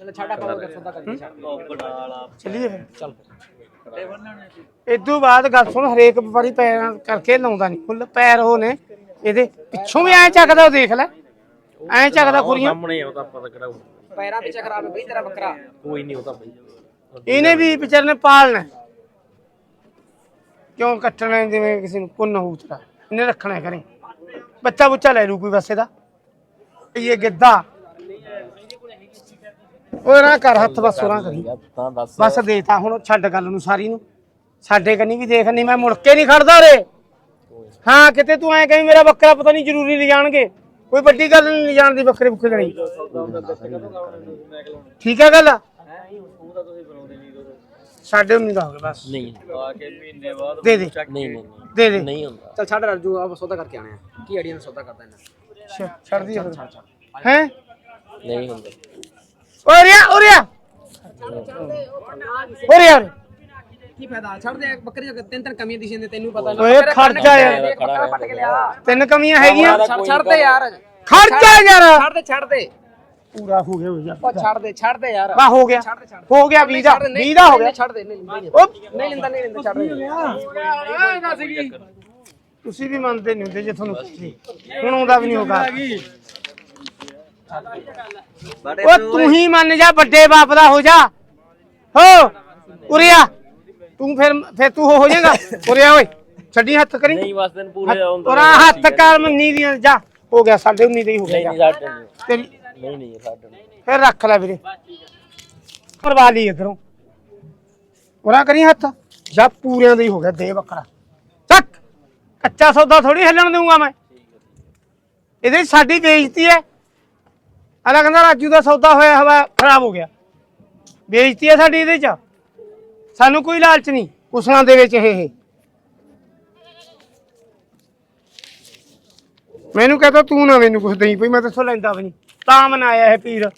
ਚਲ ਛਾੜਾ ਪਾਓ ਸੌਦਾ ਕਰੀਏ ਛੱਡ ਚੱਲੀਏ ਫਿਰ। ਚੱਲ। ਇਦੋਂ ਬਾਅਦ ਗੱਲ ਸੁਣ ਹਰੇਕ ਵਾਰੀ ਪੈਰਾਂ ਕਰਕੇ ਲਾਉਂਦਾ ਨਹੀਂ ਫੁੱਲ ਪੈਰ ਉਹ ਨੇ ਇਹਦੇ ਪਿੱਛੋਂ ਵੀ ਐ ਚੱਕਦਾ ਉਹ ਦੇਖ ਲੈ। ਐ ਚੱਕਦਾ ਕੁੜੀਆਂ। ਸਾਹਮਣੇ ਆਉਂਦਾ ਪਤਾ ਕਿਹੜਾ ਪੈਰਾਂ ਪਿੱਛੇ ਖਰਾਬ ਹੈ ਬਈ ਤੇਰਾ ਬੱਕਰਾ। ਕੋਈ ਨਹੀਂ ਉਹਦਾ ਬਈ। ਇਹਨੇ ਵੀ ਵਿਚਾਰੇ ਨੇ ਪਾਲਣਾ। ਕਿਉਂ ਕੱਟਣਾ ਹੈ ਜਿਵੇਂ ਕਿਸੇ ਨੂੰ ਪੁੰਨ ਹੋਊ ਤੇਰਾ। ਇਹਨੇ ਰੱਖਣਾ ਹੈ ਘਰੇ। ਬੱਚਾ ਬੁੱਚਾ ਲੈ ਲੂ ਕੋਈ ਬਸ ਇਹਦਾ ਇਹ ਗਿੱਧਾ। ਉਹ ਨਾ ਕਰ ਹੱਥ ਬਸ ਉਹਨਾਂ ਕਰੀ। ਤਾਂ ਦੱਸ। ਬਸ ਦੇਤਾ ਹੁਣ ਛੱਡ ਗੱਲ ਨੂੰ ਸਾਰੀ ਨੂੰ। ਸਾਡੇ ਕੰਨੀ ਵੀ ਦੇਖ ਨਹੀਂ ਮੈਂ ਮੁੜ ਕੇ ਨਹੀਂ ਖੜਦਾ ਰੇ ਹਾਂ ਕਿਤੇ ਤੂੰ ਐ ਕਹੀਂ ਮੇਰਾ ਬੱਕਰਾ ਪਤਾ ਨਹੀਂ ਜ਼ਰੂਰੀ ਲੈ ਜਾਣਗੇ ਕੋਈ ਵੱਡੀ ਗੱਲ ਨਹੀਂ ਲੈ ਜਾਣ ਦੀ ਬੱਕਰੇ ਬੁੱਕਰੇ ਲਈ ਠੀਕ ਹੈ ਗੱਲ? ਸਾਡੇ ਨੂੰ ਨਹੀਂ ਦਾਂਗੇ ਬਸ। ਨਹੀਂ। ਦੇ ਦੇ। ਨਹੀਂ ਨਹੀਂ ਦੇ ਦੇ। ਨਹੀਂ ਹੁੰਦਾ। ਚਲ ਛੱਡ ਰਾਜੂ ਆ ਸੌਦਾ ਕਰਕੇ ਆਣੇ ਆ। ਕੀ ਅੜੀਆਂ ਦਾ ਸੌਦਾ ਕਰਦਾ ਇਹਨਾਂ ਛ- ਛੱਡ ਦੀ ਹੈ? ਨਹੀਂ ਹੁੰਦਾ। ਓਰੇ ਓਰੇ ਓਰੇ ਯਾਰ ਕੀ ਫਾਇਦਾ? ਛੱਡ ਦੇ ਬੱਕਰੀ ਦੇ ਤਿੰਨ ਤਿੰਨ ਕਮੀਆਂ ਦਿਸ਼ੇ ਨੇ ਤੈਨੂੰ ਪਤਾ ਓਏ ਖਰਚਾ ਯਾਰ। ਬੱਕਰਾ ਪੱਟ ਕੇ ਲਿਆ। ਤਿੰਨ ਕਮੀਆਂ ਹੈਗੀਆਂ। ਛੱਡ ਛੱਡ ਦੇ ਯਾਰ। ਖਰਚਾ ਯਾਰ। ਛੱਡ ਦੇ ਛੱਡ ਦੇ। ਪੂਰਾ ਹੋ ਗਿਆ ਹੋ ਗਿਆ ਉਹ ਛੱਡ ਦੇ ਛੱਡ ਦੇ ਯਾਰ। ਬਾ ਹੋ ਗਿਆ। ਛੱਡ ਦੇ ਛੱਡ ਹੋ ਗਿਆ 20 ਦਾ। 20 ਦਾ ਹੋ ਗਿਆ। ਛੱਡ ਦੇ ਨਹੀਂ ਨਹੀਂ। ਉਹ ਨਹੀਂ ਲੈਂਦਾ ਨਹੀਂ ਲੈਂਦਾ ਛੱਡ ਦੇ। ਤੁਸੀਂ ਵੀ ਮੰਨਦੇ ਨਹੀਂ ਹੁੰਦੇ ਜੇ ਤੁਹਾਨੂੰ ਪੁੱਛੀ। ਹੁਣ ਆਉਂਦਾ ਵੀ ਨਹੀਂ ਹੋਗਾ ਉਹ ਤੂੰ ਹੀ ਮੰਨ ਜਾ ਵੱਡੇ ਬਾਪ ਦਾ ਹੋ ਜਾ। ਹੋ ਉਰਿਆ ਤੂੰ ਫਿਰ ਫਿਰ ਤੂੰ ਹੋ ਜਾਏਗਾ। ਉਰਿਆ ਓਏ ਛੱਡੀ ਹੱਥ ਕਰੀ। ਨਹੀਂ ਬਸ ਦਿਨ ਪੂਰੇ ਆਉਂਦਾ ਉਰਾ ਹੱਥ ਕਰ ਮੰਨੀ ਦੀਆਂ ਜਾ ਹੋ ਗਿਆ ਸਾਡੇ 19 ਦਾ ਹੀ ਹੋ ਗਿਆ ਨਹੀਂ ਸਾਡੇ ਨਹੀਂ ਤੇਰੀ ਨਹੀਂ ਨਹੀਂ ਸਾਡੇ ਫਿਰ ਰੱਖ ਲੈ ਵੀਰੇ। ਕਰਵਾ ਲਈ ਇਧਰੋਂ। ਉਰਾ ਕਰੀ ਹੱਥ। ਜਾ ਪੂਰਿਆਂ ਦਾ ਹੀ ਹੋ ਗਿਆ ਦੇ ਬੱਕਰਾ। ਚੱਕ। ਕੱਚਾ ਸੌਦਾ ਥੋੜੀ ਹਿੱਲਣ ਦੇਊਗਾ ਮੈਂ। ਇਹਦੇ 'ਚ ਸਾਡੀ ਬੇਇੱਜ਼ਤੀ ਹੈ। ਅਲਾ ਕਹਿੰਦਾ ਰਾਜੂ ਦਾ ਸੌਦਾ ਹੋਇਆ ਹਵਾ ਖਰਾਬ ਹੋ ਗਿਆ। ਬੇਇੱਜ਼ਤੀ ਹੈ ਸਾਡੀ ਇਹਦੇ 'ਚ। ਸਾਨੂੰ ਕੋਈ ਲਾਲਚ ਨਹੀਂ ਕੁਸਲਾਂ ਦੇ ਵਿੱਚ ਇਹ। ਇਹ ਮੈਨੂੰ ਕਹਤਾ ਤੂੰ ਨਾ ਮੈਨੂੰ ਕੁਛ ਦੇਈ ਭਈ ਮੈਂ ਤੇਥੋਂ ਲੈਂਦਾ ਵੀ ਨਹੀਂ। ਤਾਂ ਮਨਾਇਆ ਇਹ ਪੀਰ।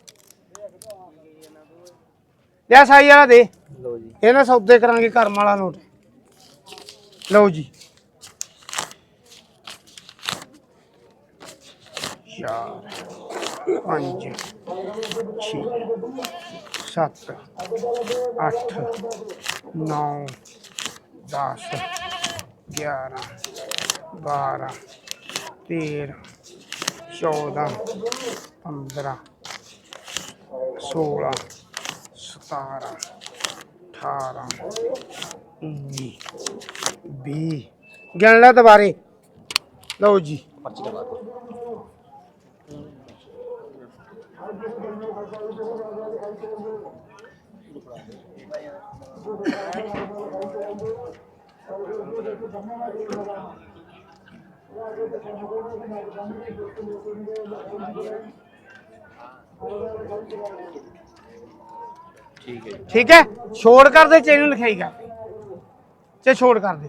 ਲਿਆ ਸਾਈ ਵਾਲਾ ਦੇ। ਲੋ ਜੀ। ਇਹ ਨਾ ਸੌਦੇ ਕਰਾਂਗੇ ਕਰਮ ਵਾਲਾ ਨੋਟ। ਲਓ ਜੀ। ਚਾਰ ਪੰਜ, ਛੇ, ਸੱਤ, ਅੱਠ, ਨੌ, ਦਸ, ਗਿਆਰਾਂ, ਬਾਰਾਂ, ਤੇਰਾਂ, ਚੌਦਾਂ, ਪੰਦਰਾਂ, ਸੋਲਾਂ, ਸਤਾਰਾਂ, ਅਠਾਰਾਂ, ਉੱਨੀ, ਵੀਹ। ਗਿਣ ਲੈ ਦੁਬਾਰੇ। ਲਓ ਜੀ। ਪਰਚੀ ਕਰਵਾ ਦਿਓ। ਠੀਕ ਹੈ? ਜੀ ਠੀਕ ਹੈ ਛੋੜ ਕਰ ਦੇ ਚੈਨਲ ਲਿਖਾਈ ਕਰ। ਚੇ ਛੋੜ ਕਰ ਦੇ।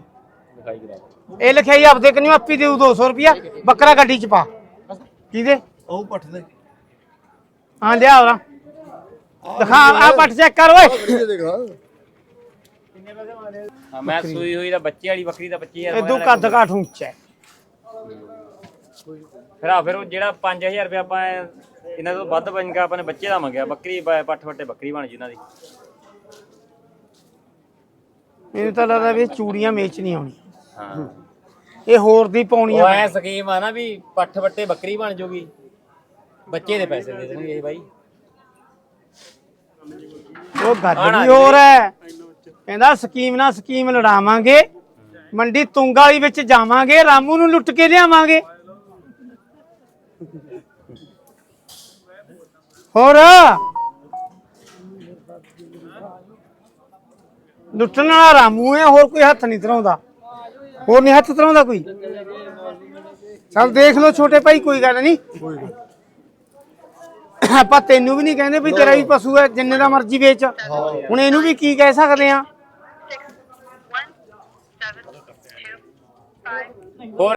ਦਿਖਾਈ ਕਰਾ ਇਹ ਲਿਖਾਈ ਆਪਦੇ ਕਨਿਓ ਆਪੀ ਦੇਊ 200 ਰੁਪਿਆ ਬੱਕਰਾ ਗੱਡੀ ਚ ਪਾ। ਕਿਹਦੇ ਉਹ ਪੱਠ ਦੇ। ਹਾਂ ਲਿਆ ਉਹਦਾ। ਦਿਖਾ ਆ ਪੱਟ ਚੈੱਕ ਕਰ ਓਏ। ਇਹ ਦੇਖ। ਹਾਂ ਮੈਂ ਸੂਈ ਹੋਈ ਦਾ ਬੱਚੇ ਵਾਲੀ ਬੱਕਰੀ ਦਾ 25000 ਇਦੋਂ ਕੱਦ ਕਾਠ ਉੱਚਾ ਹੈ। ਫਿਰ ਆ ਫਿਰ ਉਹ ਜਿਹੜਾ 5000 ਰੁਪਏ ਆਪਾਂ ਇਹਨਾਂ ਤੋਂ ਵੱਧ ਬਣ ਗਿਆ ਆਪਾਂ ਨੇ ਬੱਚੇ ਦਾ ਮੰਗਿਆ। ਬੱਕਰੀ ਬ- ਪੱਠ ਵੱਟੇ ਬੱਕਰੀ ਬਣ ਜੀ ਇਹਨਾਂ ਦੀ। ਮੈਨੂੰ ਤਾਂ ਲੱਗਦਾ ਵੀ ਇਹ ਚੂੜੀਆਂ ਮੇਚ ਨਹੀਂ ਆਉਣੀਆਂ ਹਾਂ। ਇਹ ਹੋਰ ਦੀ ਉਹ ਪਾਉਣੀਆਂ ਐ ਸਕੀਮ ਆ ਨਾ ਵੀ ਪੱਠ ਵੱਟੇ ਬੱਕਰੀ ਬਣ ਜੂਗੀ। ਬੱਚੇ ਦੇ ਪੈਸੇ ਦੇ ਦੇਣਗੇ ਬਾਈ। ਉਹ ਗੱਲ ਵੀ ਹੋਰ ਹੈ। ਕਹਿੰਦਾ ਸਕੀਮ ਨਾਲ ਸਕੀਮ ਲੜਾਵਾਂਗੇ। ਮੰਡੀ ਤੁੰਗ ਵਾਲੀ ਵਿੱਚ ਜਾਵਾਂਗੇ ਰਾਮੂ ਨੂੰ ਲੁੱਟ ਕੇ ਲਿਆਵਾਂਗੇ। ਹੋਰ? ਲੁੱਟਣ ਵਾਲਾ ਰਾਮੂ ਹੈ ਹੋਰ ਕੋਈ ਹੱਥ ਨਹੀਂ ਧਰਾਉਂਦਾ। ਹੋਰ ਨਹੀਂ ਹੱਥ ਧਰਾਉਂਦਾ ਕੋਈ? ਚੱਲ ਦੇਖ ਲਓ ਛੋਟੇ ਭਾਈ ਕੋਈ ਗੱਲ ਨਹੀਂ। ਆਪਾਂ ਤੈਨੂੰ ਵੀ ਨਹੀਂ ਕਹਿੰਦੇ ਵੀ ਤੇਰਾ ਵੀ ਪਸ਼ੂ ਹੈ ਜਿੰਨੇ ਦਾ ਮਰਜ਼ੀ ਵੇਚ। ਹੁਣ ਇਹਨੂੰ ਵੀ ਕੀ ਕਹਿ ਸਕਦੇ ਆ?